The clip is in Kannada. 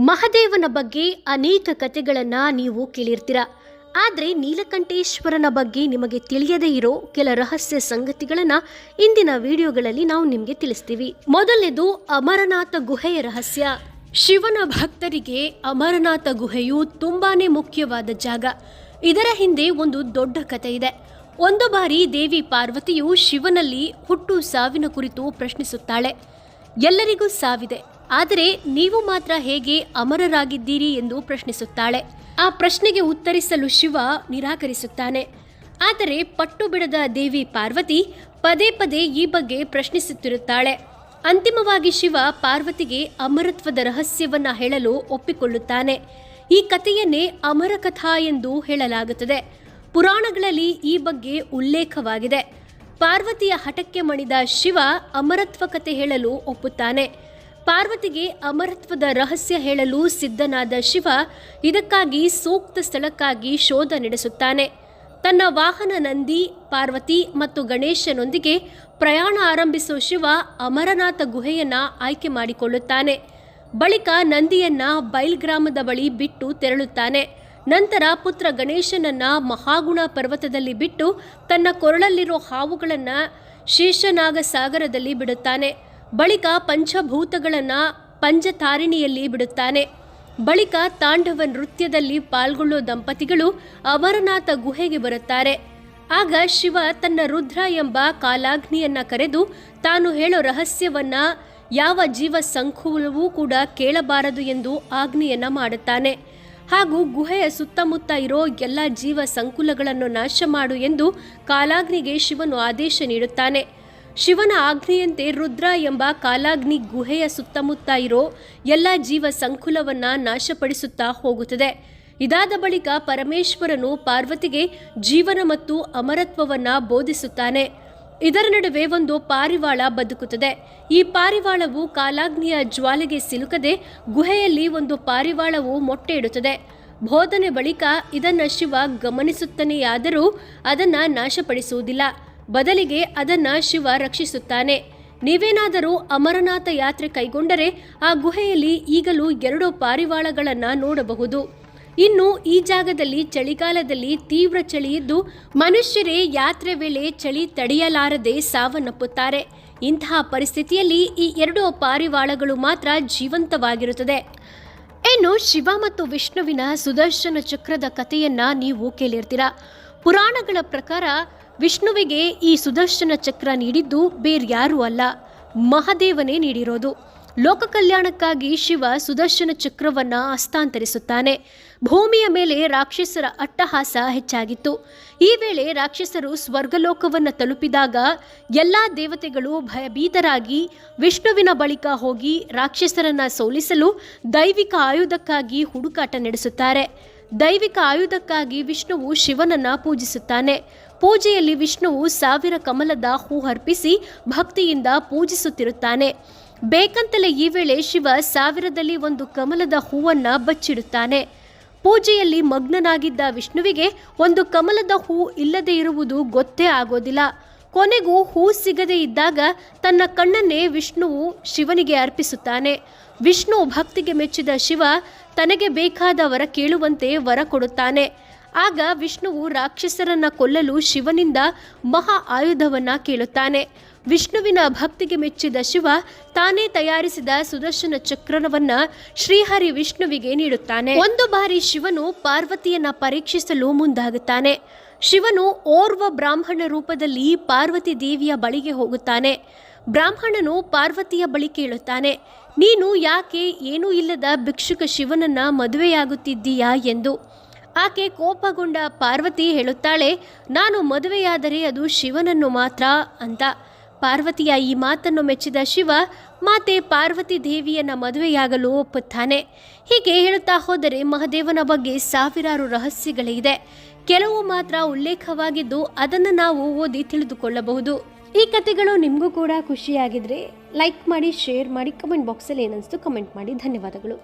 ಮಹದೇವನ ಬಗ್ಗೆ ಅನೇಕ ಕಥೆಗಳನ್ನ ನೀವು ಕೇಳಿರ್ತೀರ? ಆದರೆ ನೀಲಕಂಠೇಶ್ವರನ ಬಗ್ಗೆ ನಿಮಗೆ ತಿಳಿಯದೇ ಇರೋ ಕೆಲ ರಹಸ್ಯ ಸಂಗತಿಗಳನ್ನು ಇಂದಿನ ವಿಡಿಯೋಗಳಲ್ಲಿ ನಾವು ನಿಮಗೆ ತಿಳಿಸ್ತೀವಿ. ಮೊದಲನೇದು ಅಮರನಾಥ ಗುಹೆಯ ರಹಸ್ಯ. ಶಿವನ ಭಕ್ತರಿಗೆ ಅಮರನಾಥ ಗುಹೆಯು ತುಂಬಾನೇ ಮುಖ್ಯವಾದ ಜಾಗ. ಇದರ ಹಿಂದೆ ಒಂದು ದೊಡ್ಡ ಕಥೆ ಇದೆ. ಒಂದು ಬಾರಿ ದೇವಿ ಪಾರ್ವತಿಯು ಶಿವನಲ್ಲಿ ಹುಟ್ಟು ಸಾವಿನ ಕುರಿತು ಪ್ರಶ್ನಿಸುತ್ತಾಳೆ. ಎಲ್ಲರಿಗೂ ಸಾವಿದೆ. ಆದರೆ ನೀವು ಮಾತ್ರ ಹೇಗೆ ಅಮರರಾಗಿದ್ದೀರಿ ಎಂದು ಪ್ರಶ್ನಿಸುತ್ತಾಳೆ. ಆ ಪ್ರಶ್ನೆಗೆ ಉತ್ತರಿಸಲು ಶಿವ ನಿರಾಕರಿಸುತ್ತಾನೆ. ಆದರೆ ಪಟ್ಟು ಬಿಡದ ದೇವಿ ಪಾರ್ವತಿ ಪದೇ ಪದೇ ಈ ಬಗ್ಗೆ ಪ್ರಶ್ನಿಸುತ್ತಿರುತ್ತಾಳೆ. ಅಂತಿಮವಾಗಿ ಶಿವ ಪಾರ್ವತಿಗೆ ಅಮರತ್ವದ ರಹಸ್ಯವನ್ನ ಹೇಳಲು ಒಪ್ಪಿಕೊಳ್ಳುತ್ತಾನೆ. ಈ ಕಥೆಯನ್ನೇ ಅಮರ ಕಥಾ ಎಂದು ಹೇಳಲಾಗುತ್ತದೆ. ಪುರಾಣಗಳಲ್ಲಿ ಈ ಬಗ್ಗೆ ಉಲ್ಲೇಖವಾಗಿದೆ. ಪಾರ್ವತಿಯ ಹಠಕ್ಕೆ ಮಣಿದ ಶಿವ ಅಮರತ್ವ ಕಥೆ ಹೇಳಲು ಒಪ್ಪುತ್ತಾನೆ. ಪಾರ್ವತಿಗೆ ಅಮರತ್ವದ ರಹಸ್ಯ ಹೇಳಲು ಸಿದ್ಧನಾದ ಶಿವ ಇದಕ್ಕಾಗಿ ಸೂಕ್ತ ಸ್ಥಳಕ್ಕಾಗಿ ಶೋಧ ನಡೆಸುತ್ತಾನೆ. ತನ್ನ ವಾಹನ ನಂದಿ, ಪಾರ್ವತಿ ಮತ್ತು ಗಣೇಶನೊಂದಿಗೆ ಪ್ರಯಾಣ ಆರಂಭಿಸುವ ಶಿವ ಅಮರನಾಥ ಗುಹೆಯನ್ನು ಆಯ್ಕೆ ಮಾಡಿಕೊಳ್ಳುತ್ತಾನೆ. ಬಳಿಕ ನಂದಿಯನ್ನ ಬೈಲ್ ಗ್ರಾಮದ ಬಳಿ ಬಿಟ್ಟು ತೆರಳುತ್ತಾನೆ. ನಂತರ ಪುತ್ರ ಗಣೇಶನನ್ನ ಮಹಾಗುಣ ಪರ್ವತದಲ್ಲಿ ಬಿಟ್ಟು ತನ್ನ ಕೊರಳಲ್ಲಿರೋ ಹಾವುಗಳನ್ನ ಶೇಷನಾಗ ಸಾಗರದಲ್ಲಿ ಬಿಡುತ್ತಾನೆ. ಬಳಿಕ ಪಂಚಭೂತಗಳನ್ನು ಪಂಚತಾರಿಣಿಯಲ್ಲಿ ಬಿಡುತ್ತಾನೆ. ಬಳಿಕ ತಾಂಡವ ನೃತ್ಯದಲ್ಲಿ ಪಾಲ್ಗೊಳ್ಳೋ ದಂಪತಿಗಳು ಅಮರನಾಥ ಗುಹೆಗೆ ಬರುತ್ತಾರೆ. ಆಗ ಶಿವ ತನ್ನ ರುದ್ರ ಎಂಬ ಕಾಲಾಗ್ನಿಯನ್ನ ಕರೆದು ತಾನು ಹೇಳೋ ರಹಸ್ಯವನ್ನ ಯಾವ ಜೀವ ಸಂಕುಲವೂ ಕೂಡ ಕೇಳಬಾರದು ಎಂದು ಆಜ್ಞೆಯನ್ನ ಮಾಡುತ್ತಾನೆ. ಹಾಗೂ ಗುಹೆಯ ಸುತ್ತಮುತ್ತ ಇರೋ ಎಲ್ಲ ಜೀವ ಸಂಕುಲಗಳನ್ನು ನಾಶ ಮಾಡು ಎಂದು ಕಾಲಾಗ್ನಿಗೆ ಶಿವನು ಆದೇಶ ನೀಡುತ್ತಾನೆ. ಶಿವನ ಆಜ್ಞೆಯಂತೆ ರುದ್ರ ಎಂಬ ಕಾಲಾಗ್ನಿ ಗುಹೆಯ ಸುತ್ತಮುತ್ತ ಇರೋ ಎಲ್ಲ ಜೀವ ಸಂಕುಲವನ್ನ ನಾಶಪಡಿಸುತ್ತಾ ಹೋಗುತ್ತದೆ. ಇದಾದ ಬಳಿಕ ಪರಮೇಶ್ವರನು ಪಾರ್ವತಿಗೆ ಜೀವನ ಮತ್ತು ಅಮರತ್ವವನ್ನ ಬೋಧಿಸುತ್ತಾನೆ. ಇದರ ನಡುವೆ ಒಂದು ಪಾರಿವಾಳ ಬದುಕುತ್ತದೆ. ಈ ಪಾರಿವಾಳವು ಕಾಲಾಗ್ನಿಯ ಜ್ವಾಲೆಗೆ ಸಿಲುಕದೆ ಗುಹೆಯಲ್ಲಿ ಒಂದು ಪಾರಿವಾಳವು ಮೊಟ್ಟೆ ಇಡುತ್ತದೆ ಬೋಧನೆ ಬಳಿಕ ಇದನ್ನು ಶಿವ ಗಮನಿಸುತ್ತಾನೆಯಾದರೂ ಅದನ್ನು ನಾಶಪಡಿಸುವುದಿಲ್ಲ. ಬದಲಿಗೆ ಅದನ್ನ ಶಿವ ರಕ್ಷಿಸುತ್ತಾನೆ. ನೀವೇನಾದರೂ ಅಮರನಾಥ ಯಾತ್ರೆ ಕೈಗೊಂಡರೆ ಆ ಗುಹೆಯಲ್ಲಿ ಈಗಲೂ ಎರಡು ಪಾರಿವಾಳಗಳನ್ನ ನೋಡಬಹುದು. ಇನ್ನು ಈ ಜಾಗದಲ್ಲಿ ಚಳಿಗಾಲದಲ್ಲಿ ತೀವ್ರ ಚಳಿ ಇದ್ದು ಮನುಷ್ಯರೇ ಯಾತ್ರೆ ವೇಳೆ ಚಳಿ ತಡೆಯಲಾರದೆ ಸಾವನ್ನಪ್ಪುತ್ತಾರೆ. ಇಂತಹ ಪರಿಸ್ಥಿತಿಯಲ್ಲಿ ಈ ಎರಡು ಪಾರಿವಾಳಗಳು ಮಾತ್ರ ಜೀವಂತವಾಗಿರುತ್ತದೆ. ಇನ್ನು ಶಿವ ಮತ್ತು ವಿಷ್ಣುವಿನ ಸುದರ್ಶನ ಚಕ್ರದ ಕಥೆಯನ್ನ ನೀವು ಕೇಳಿರ್ತೀರ. ಪುರಾಣಗಳ ಪ್ರಕಾರ ವಿಷ್ಣುವಿಗೆ ಈ ಸುದರ್ಶನ ಚಕ್ರ ನೀಡಿದ್ದು ಬೇರ್ಯಾರೂ ಅಲ್ಲ. ಮಹಾದೇವನೇ ನೀಡಿರೋದು. ಲೋಕ ಕಲ್ಯಾಣಕ್ಕಾಗಿ ಶಿವ ಸುದರ್ಶನ ಚಕ್ರವನ್ನ ಹಸ್ತಾಂತರಿಸುತ್ತಾನೆ. ಭೂಮಿಯ ಮೇಲೆ ರಾಕ್ಷಸರ ಅಟ್ಟಹಾಸ ಹೆಚ್ಚಾಗಿತ್ತು. ಈ ವೇಳೆ ರಾಕ್ಷಸರು ಸ್ವರ್ಗಲೋಕವನ್ನು ತಲುಪಿದಾಗ ಎಲ್ಲ ದೇವತೆಗಳು ಭಯಭೀತರಾಗಿ ವಿಷ್ಣುವಿನ ಬಳಿಕ ಹೋಗಿ ರಾಕ್ಷಸರನ್ನ ಸೋಲಿಸಲು ದೈವಿಕ ಆಯುಧಕ್ಕಾಗಿ ಹುಡುಕಾಟ ನಡೆಸುತ್ತಾರೆ. ದೈವಿಕ ಆಯುಧಕ್ಕಾಗಿ ವಿಷ್ಣುವು ಶಿವನನ್ನ ಪೂಜಿಸುತ್ತಾನೆ. ಪೂಜೆಯಲ್ಲಿ ವಿಷ್ಣುವು ಸಾವಿರ ಕಮಲದ ಹೂ ಅರ್ಪಿಸಿ ಭಕ್ತಿಯಿಂದ ಪೂಜಿಸುತ್ತಿರುತ್ತಾನೆ. ಬೇಕಂತಲೇ ಈ ವೇಳೆ ಶಿವ ಸಾವಿರದಲ್ಲಿ ಒಂದು ಕಮಲದ ಹೂವನ್ನ ಬಚ್ಚಿಡುತ್ತಾನೆ. ಪೂಜೆಯಲ್ಲಿ ಮಗ್ನನಾಗಿದ್ದ ವಿಷ್ಣುವಿಗೆ ಒಂದು ಕಮಲದ ಹೂ ಇಲ್ಲದೆ ಇರುವುದು ಗೊತ್ತೇ ಆಗೋದಿಲ್ಲ. ಕೊನೆಗೂ ಹೂ ಸಿಗದೇ ಇದ್ದಾಗ ತನ್ನ ಕಣ್ಣನ್ನೇ ವಿಷ್ಣುವು ಶಿವನಿಗೆ ಅರ್ಪಿಸುತ್ತಾನೆ. ವಿಷ್ಣು ಭಕ್ತಿಗೆ ಮೆಚ್ಚಿದ ಶಿವ ತನಗೆ ಬೇಕಾದ ವರ ಕೇಳುವಂತೆ ವರ ಕೊಡುತ್ತಾನೆ. ಆಗ ವಿಷ್ಣುವು ರಾಕ್ಷಸರನ್ನ ಕೊಲ್ಲಲು ಶಿವನಿಂದ ಮಹಾ ಆಯುಧವನ್ನ ಕೇಳುತ್ತಾನೆ. ವಿಷ್ಣುವಿನ ಭಕ್ತಿಗೆ ಮೆಚ್ಚಿದ ಶಿವ ತಾನೇ ತಯಾರಿಸಿದ ಸುದರ್ಶನ ಚಕ್ರವನ್ನ ಶ್ರೀಹರಿ ವಿಷ್ಣುವಿಗೆ ನೀಡುತ್ತಾನೆ. ಒಂದು ಬಾರಿ ಶಿವನು ಪಾರ್ವತಿಯನ್ನ ಪರೀಕ್ಷಿಸಲು ಮುಂದಾಗುತ್ತಾನೆ. ಶಿವನು ಓರ್ವ ಬ್ರಾಹ್ಮಣ ರೂಪದಲ್ಲಿ ಪಾರ್ವತಿ ದೇವಿಯ ಬಳಿಗೆ ಹೋಗುತ್ತಾನೆ. ಬ್ರಾಹ್ಮಣನು ಪಾರ್ವತಿಯ ಬಳಿ ಕೇಳುತ್ತಾನೆ, ನೀನು ಯಾಕೆ ಏನೂ ಇಲ್ಲದ ಭಿಕ್ಷುಕ ಶಿವನನ್ನ ಮದುವೆಯಾಗುತ್ತಿದ್ದೀಯಾ? ಎಂದು. ಆಕೆ ಕೋಪಗೊಂಡ ಪಾರ್ವತಿ ಹೇಳುತ್ತಾಳೆ, ನಾನು ಮದುವೆಯಾದರೆ ಅದು ಶಿವನನ್ನು ಮಾತ್ರ ಅಂತ. ಪಾರ್ವತಿಯ ಈ ಮಾತನ್ನು ಮೆಚ್ಚಿದ ಶಿವ ಮಾತೆ ಪಾರ್ವತಿ ದೇವಿಯನ್ನ ಮದುವೆಯಾಗಲು ಒಪ್ಪುತ್ತಾನೆ. ಹೀಗೆ ಹೇಳುತ್ತಾ ಹೋದರೆ ಮಹದೇವನ ಬಗ್ಗೆ ಸಾವಿರಾರು ರಹಸ್ಯಗಳಿದೆ. ಕೆಲವು ಮಾತ್ರ ಉಲ್ಲೇಖವಾಗಿದ್ದು ಅದನ್ನು ನಾವು ಓದಿ ತಿಳಿದುಕೊಳ್ಳಬಹುದು. ಈ ಕಥೆಗಳು ನಿಮಗೂ ಕೂಡ ಖುಷಿಯಾಗಿದ್ರೆ ಲೈಕ್ ಮಾಡಿ, ಶೇರ್ ಮಾಡಿ, ಕಮೆಂಟ್ ಬಾಕ್ಸಲ್ಲಿ ಏನನ್ನಿಸ್ತು ಕಮೆಂಟ್ ಮಾಡಿ. ಧನ್ಯವಾದಗಳು.